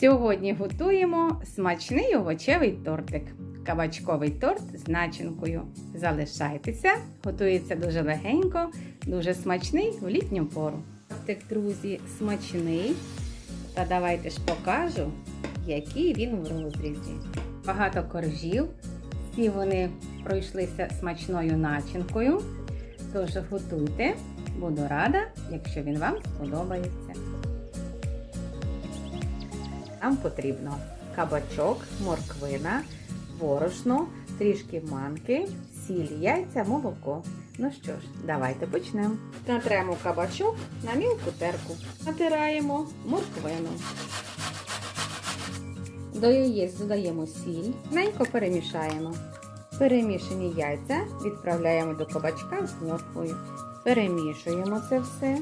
Сьогодні готуємо смачний овочевий тортик. Кабачковий торт з начинкою. Залишайтеся, готується дуже легенько, дуже смачний в літню пору. Тортик, друзі, смачний. Та давайте ж покажу, який він в розрізі. Багато коржів. Всі вони пройшлися смачною начинкою. Тож готуйте, буду рада, якщо він вам сподобається. Нам потрібно кабачок, морквина, борошно, трішки манки, сіль, яйця, молоко. Ну що ж, давайте почнемо. Натремо кабачок на мілку терку. Натираємо морквину. До яєць додаємо сіль, ненько перемішаємо. Перемішані яйця відправляємо до кабачка з морквою. Перемішуємо це все.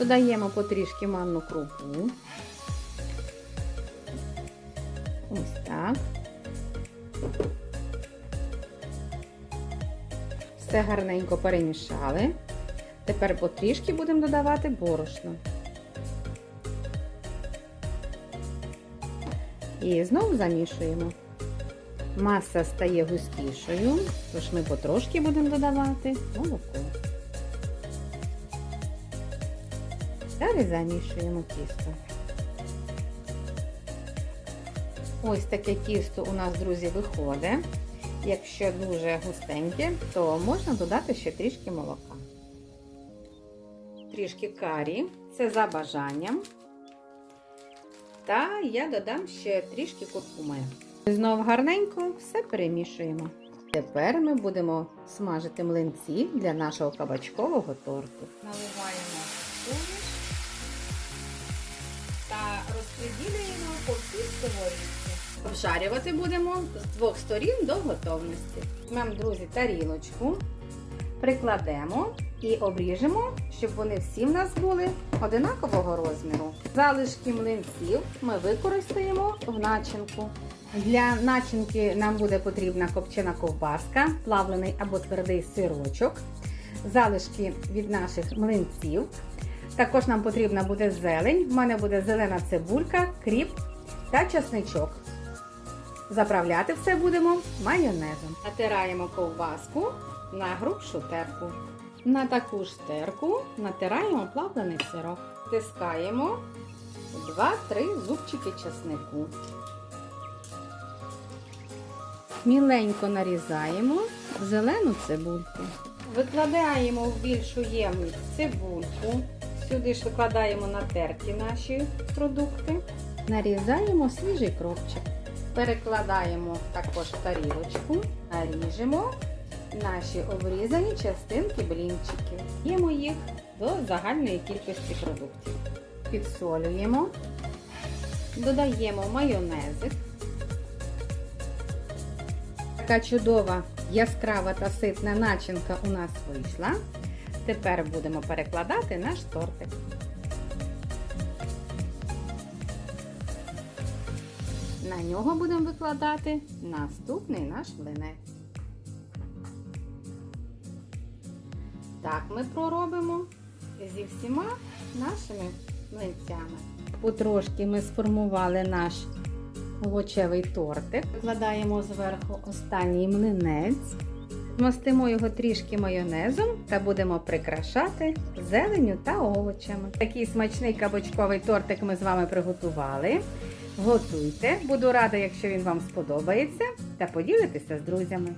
Додаємо потрішки манну крупу. Ось так. Все гарненько перемішали. Тепер потрішки будемо додавати борошно. І знову замішуємо. Маса стає густішою, тож ми потрошки будемо додавати молоко. Далі замішуємо тісто. Ось таке тісто у нас, друзі, виходить. Якщо дуже густеньке, то можна додати ще трішки молока. Трішки карі, це за бажанням. Та я додам ще трішки куркуми. Знову гарненько все перемішуємо. Тепер ми будемо смажити млинці для нашого кабачкового торту. Наливаємо суміш розподілюємо по всій сковорідці. Обжарювати будемо з двох сторін до готовності. Візьмемо, друзі, тарілочку, прикладемо і обріжемо, щоб вони всі в нас були одинакового розміру. Залишки млинців ми використаємо в начинку. Для начинки нам буде потрібна копчена ковбаска, плавлений або твердий сирочок, залишки від наших млинців. Також нам потрібна буде зелень. В мене буде зелена цибулька, кріп та часничок. Заправляти все будемо майонезом. Натираємо ковбаску на грубшу терку. На таку ж терку натираємо плавлений сирок. Тискаємо 2-3 зубчики часнику. Міленько нарізаємо зелену цибульку. Викладаємо в більшу ємність цибульку. Сюди ж викладаємо натерті наші продукти. Нарізаємо свіжий кропчик. Перекладаємо також в тарілочку, наріжемо наші обрізані частинки блінчиків. Їмо їх до загальної кількості продуктів. Підсолюємо, додаємо майонезик. Така чудова, яскрава та ситна начинка у нас вийшла. Тепер будемо перекладати наш тортик. На нього будемо викладати наступний наш млинець. Так ми проробимо зі всіма нашими млинцями. Потрошки ми сформували наш овочевий тортик. Викладаємо зверху останній млинець. Змастимо його трішки майонезом та будемо прикрашати зеленю та овочами. Такий смачний кабачковий тортик ми з вами приготували. Готуйте, буду рада, якщо він вам сподобається, та поділитеся з друзями.